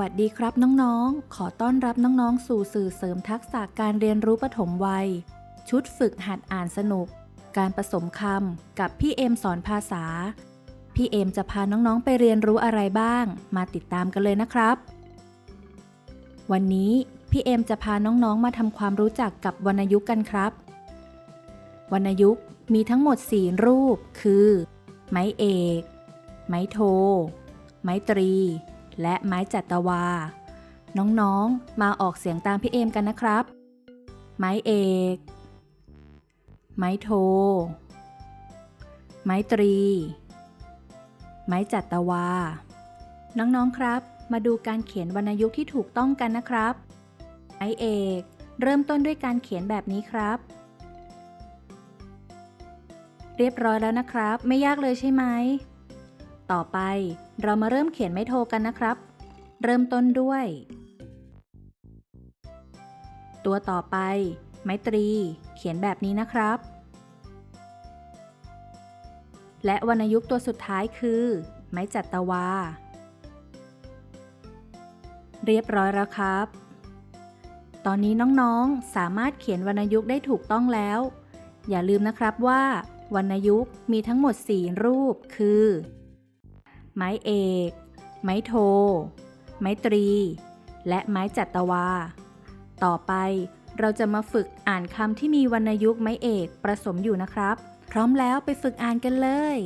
วัสดีครับน้องๆ ขอต้อนรับน้องๆ สู่สื่อเสริมทักษะการเรียนรู้ปฐมวัย ชุดฝึกหัดอ่านสนุก การผสมคำกับพี่เอมสอนภาษา พี่เอมจะพาน้องๆ ไปเรียนรู้อะไรบ้าง มาติดตามกันเลยนะครับ วันนี้พี่เอมจะพาน้องๆ มาทำความรู้จักกับวรรณยุกต์กันครับ วรรณยุกต์มีทั้งหมด 4 รูป คือ ไม้เอก ไม้โท ไม้ตรี และไม้จัตวา น้องๆ มาออกเสียงตามพี่เอมกันนะครับ ไม้เอก ไม้โท ไม้ตรี ไม้จัตวา น้องๆ ครับ มาดูการเขียนวรรณยุกต์ที่ถูกต้องกันนะครับ ไม้เอก เริ่มต้นด้วยการเขียนแบบนี้ครับ เรียบร้อยแล้วนะครับ ไม่ยากเลยใช่ไหม ต่อไป เรามาเริ่มเขียนไม้โทกันนะครับ เริ่มต้นด้วย ตัวต่อไป ไม้ตรี เขียนแบบนี้นะครับ และวรรณยุกต์ตัวสุดท้ายคือ ไม้จัตวา เรียบร้อยแล้วครับ ตอนนี้น้องๆ สามารถเขียนวรรณยุกต์ได้ถูกต้องแล้ว อย่าลืมนะครับว่าวรรณยุกต์มีทั้งหมด 4 รูปคือ ไม้เอก ไม้โท ไม้ตรี และไม้จัตวา ต่อไปเราจะมาฝึกอ่านคำที่มีวรรณยุกต์ไม้เอกผสมอยู่นะครับ พร้อมแล้วไปฝึกอ่านกันเลย